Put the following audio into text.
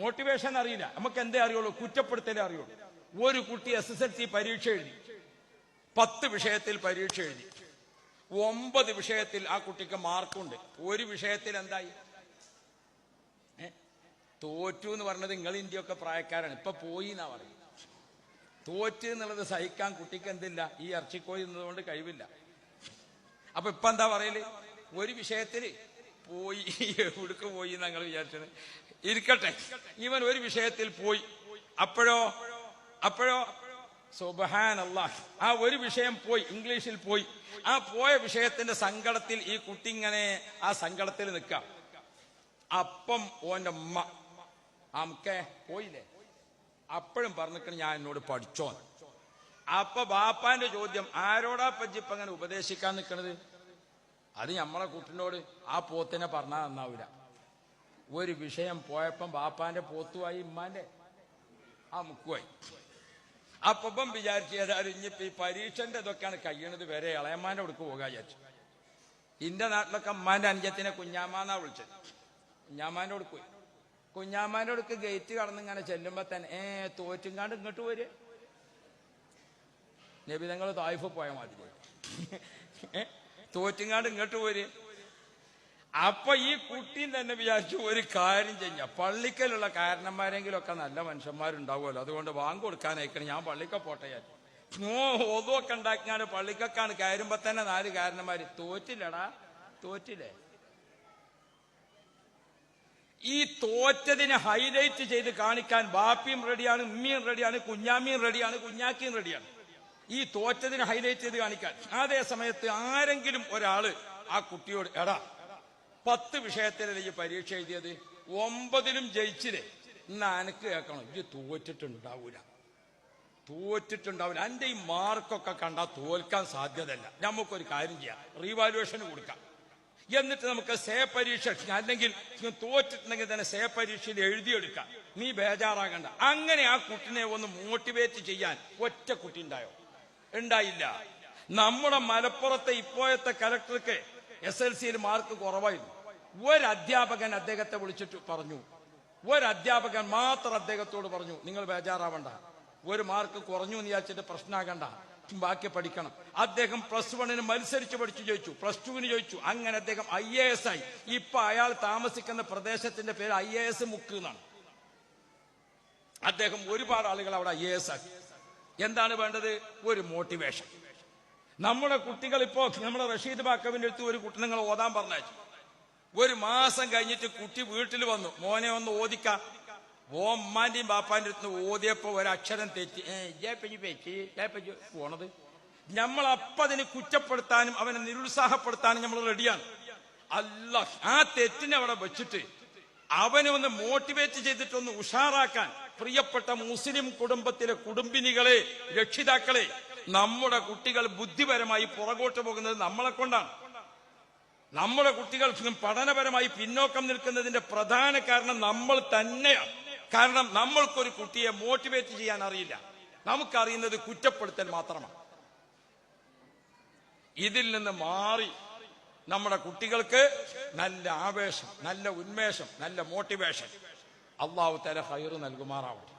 Motivation അറിയില്ല. നമുക്ക് എന്തേ അറിയുള്ളൂ? കുറ്റപ്പെടുത്തലേ അറിയുള്ളൂ. ഒരു കുട്ടി എസ് എസ് എൽ സി പരീക്ഷ എഴുതി. പത്ത് വിഷയത്തിൽ പരീക്ഷ എഴുതി. ഒമ്പത് വിഷയത്തിൽ ആ കുട്ടിക്ക് മാർക്കുണ്ട്. ഒരു വിഷയത്തിൽ എന്തായി? തോറ്റു എന്ന് പറഞ്ഞത് നിങ്ങൾ ഇന്ത്യയൊക്കെ പ്രായക്കാരാണ്. ഇപ്പൊ പോയി എന്നാ പറയും തോറ്റ് എന്നുള്ളത് സഹിക്കാൻ കുട്ടിക്ക് എന്തില്ല? ഈ ഇറച്ചിക്കോയി എന്നതുകൊണ്ട് കഴിവില്ല. അപ്പൊ ഇപ്പൊ എന്താ പറയൽ? ഒരു വിഷയത്തിൽ പോയി എവിടേക്ക് പോയി ഞങ്ങൾ വിചാരിച്ചത്? ഇരിക്കട്ടെ. ഇവൻ ഒരു വിഷയത്തിൽ പോയി. അപ്പോഴോ? അപ്പോഴോ? സുബഹാൻ അള്ളാഹ് ആ ഒരു വിഷയം പോയി ഇംഗ്ലീഷിൽ പോയി. ആ പോയ വിഷയത്തിന്റെ സങ്കടത്തിൽ ഈ കുട്ടി ഇങ്ങനെ ആ സങ്കടത്തിൽ നിൽക്കാം. അപ്പം ഓന്റെ ഉമ്മ അമ്മക്കെ പോയില്ലേ? അപ്പോഴും പറഞ്ഞിട്ട് ഞാൻ എന്നോട് പഠിച്ചോ അപ്പൊ ബാപ്പാന്റെ ചോദ്യം ആരോടാ പജ്ജിപ്പങ്ങനെ ഉപദേശിക്കാൻ നിൽക്കണത് അത് നമ്മളെ കുട്ടിനോട് ആ പോത്തിനെ പറഞ്ഞാൽ നന്നാവില്ല ഒരു വിഷയം പോയപ്പം ബാപ്പാന്റെ പോത്തുമായി ഇമ്മാന്റെ. ആ മുക്കുമായി അപ്പം വിചാരിച്ചു ഏതായാലും ഇനിയിപ്പോ ഈ പരീക്ഷന്റെ ഇതൊക്കെയാണ് കഴിയണത് വരെ ഇളയമ്മാന്റെ അടുക്ക് പോകാൻ വിചാരിച്ചു. ഇന്റെ നാട്ടിലൊക്കെ അമ്മാന്റെ അനുജത്തിനെ കുഞ്ഞാമ്മന്നാ വിളിച്ചത്. കുഞ്ഞാമ്മാന്റെ അടുക്ക് പോയി. കുഞ്ഞാമ്മാന്റെ അടുക്ക് ഗേറ്റ് കടന്ന് ഇങ്ങനെ ചെല്ലുമ്പോ തന്നെ ഏ തോറ്റുങ്ങാണ്ട് ഇങ്ങോട്ട് വരെ നിങ്ങൾ തായ്ഫ് പോയ മാതിരി തോറ്റുങ്ങാണ്ട് ഇങ്ങോട്ട് പോര്. അപ്പൊ ഈ കുട്ടി തന്നെ വിചാരിച്ചു ഒരു കാര്യം ചെയ്യ. പള്ളിക്കലുള്ള കാരണന്മാരെങ്കിലും ഒക്കെ നല്ല മനുഷ്യന്മാരുണ്ടാവുമല്ലോ. അതുകൊണ്ട് വാങ്ങ് കൊടുക്കാനായിക്കണം. ഞാൻ പള്ളിക്ക പോട്ടെ ഞാൻ. ഒതുമൊക്കെ ഉണ്ടാക്കിയാണ് പള്ളിക്കൊക്കെയാണ് കയറുമ്പോ തന്നെ നാല് കാരണന്മാര്. തോറ്റില്ലടാ. തോറ്റില്ലേ? ഈ തോറ്റതിനെ ഹൈലൈറ്റ് ചെയ്ത് കാണിക്കാൻ ബാപ്പിയും റെഡിയാണ് ഉമ്മിയും റെഡിയാണ് കുഞ്ഞാമ്മിയും റെഡിയാണ് കുഞ്ഞാക്കിയും റെഡിയാണ്. ഈ തോറ്റതിനെ ഹൈലൈറ്റ് ചെയ്ത് കാണിക്കാൻ. അതേ സമയത്ത് ആരെങ്കിലും ഒരാൾ ആ കുട്ടിയോട് എടാ പത്ത് വിഷയത്തിലല്ലേ ഈ പരീക്ഷ എഴുതിയത് ഒമ്പതിലും ജയിച്ചില്ലേ? എന്നാ അനക്ക് കേൾക്കണം. ഇത് തോറ്റിട്ടുണ്ടാവൂല. തോറ്റിട്ടുണ്ടാവില്ല എന്റെ ഈ മാർക്കൊക്കെ കണ്ടാൽ തോൽക്കാൻ സാധ്യതയല്ല. നമുക്കൊരു കാര്യം ചെയ്യാം. റീവാലുവേഷൻ കൊടുക്കാം. എന്നിട്ട് നമുക്ക് സേ പരീക്ഷ അല്ലെങ്കിൽ തോറ്റിട്ടുണ്ടെങ്കിൽ തന്നെ സേ പരീക്ഷയിൽ എഴുതിയെടുക്കാം. നീ ബേജാറാകണ്ട. അങ്ങനെ ആ കുട്ടിനെ ഒന്ന് മോട്ടിവേറ്റ് ചെയ്യാൻ ഒറ്റ കുട്ടി ഉണ്ടായോ? ഉണ്ടായില്ല. നമ്മുടെ മലപ്പുറത്തെ ഇപ്പോഴത്തെ കലക്ടർക്ക് എസ് എൽ സിയിൽ മാർക്ക് കുറവായിരുന്നു. ഒരു അധ്യാപകൻ അദ്ദേഹത്തെ വിളിച്ചിട്ട് പറഞ്ഞു. ഒരു അധ്യാപകൻ മാത്രം അദ്ദേഹത്തോട് പറഞ്ഞു നിങ്ങൾ ബേജാറാവണ്ട. ഒരു മാർക്ക് കുറഞ്ഞു എന്ന് വിചാരിച്ചിട്ട് പ്രശ്നമാകണ്ട. ബാക്കി പഠിക്കണം. അദ്ദേഹം പ്ലസ് വണ്ണിന് മത്സരിച്ച് പഠിച്ചു ചോദിച്ചു പ്ലസ് ടുവിന് ചോദിച്ചു അങ്ങനെ അദ്ദേഹം ഐ എ എസ് ആയി. ഇപ്പൊ അയാൾ താമസിക്കുന്ന പ്രദേശത്തിന്റെ പേര് ഐ എ എസ് മുക്ക് എന്നാണ്. അദ്ദേഹം ഒരുപാട് ആളുകൾ അവിടെ ഐ എ എസ് ആക്കി. എന്താണ് വേണ്ടത്? ഒരു മോട്ടിവേഷൻ നമ്മുടെ കുട്ടികൾ ഇപ്പോ നമ്മുടെ റഷീദ് ബാക്കവിന്റെ അടുത്ത് ഒരു കുട്ടി നിങ്ങൾ ഓതാൻ പറഞ്ഞു ഒരു മാസം കഴിഞ്ഞിട്ട് കുട്ടി വീട്ടിൽ വന്നു. മോനെ ഒന്ന് ഓദിക്ക ഓമ്മാന്റെയും ബാപ്പാന്റെ അടുത്ത് ഓതിയപ്പോ ഒരക്ഷരം തെറ്റി. ഏ, പേച്ചി ഇജ്ജ് പോണത്. നമ്മൾ അപ്പതിനെ കുറ്റപ്പെടുത്താനും അവനെ നിരുത്സാഹപ്പെടുത്താനും നമ്മൾ റെഡിയാണ്. അല്ല ആ തെറ്റിനെ അവിടെ വെച്ചിട്ട് അവനെ ഒന്ന് മോട്ടിവേറ്റ് ചെയ്തിട്ടൊന്ന് ഉഷാറാക്കാൻ പ്രിയപ്പെട്ട മുസ്ലിം കുടുംബത്തിലെ കുടുംബിനികളെ രക്ഷിതാക്കളെ നമ്മുടെ കുട്ടികൾ ബുദ്ധിപരമായി പുറകോട്ട് പോകുന്നത് നമ്മളെ കൊണ്ടാണ്. നമ്മുടെ കുട്ടികൾ പഠനപരമായി പിന്നോക്കം നിൽക്കുന്നതിന്റെ പ്രധാന കാരണം നമ്മൾ തന്നെയാണ്. കാരണം നമ്മൾക്കൊരു കുട്ടിയെ മോട്ടിവേറ്റ് ചെയ്യാൻ അറിയില്ല. നമുക്കറിയുന്നത് കുറ്റപ്പെടുത്തൽ മാത്രമാണ്. ഇതിൽ നിന്ന് മാറി നമ്മുടെ കുട്ടികൾക്ക് നല്ല ആവേശം നല്ല ഉന്മേഷം നല്ല മോട്ടിവേഷൻ അള്ളാഹു തല ഹൈറ് നൽകുമാറാവട്ടെ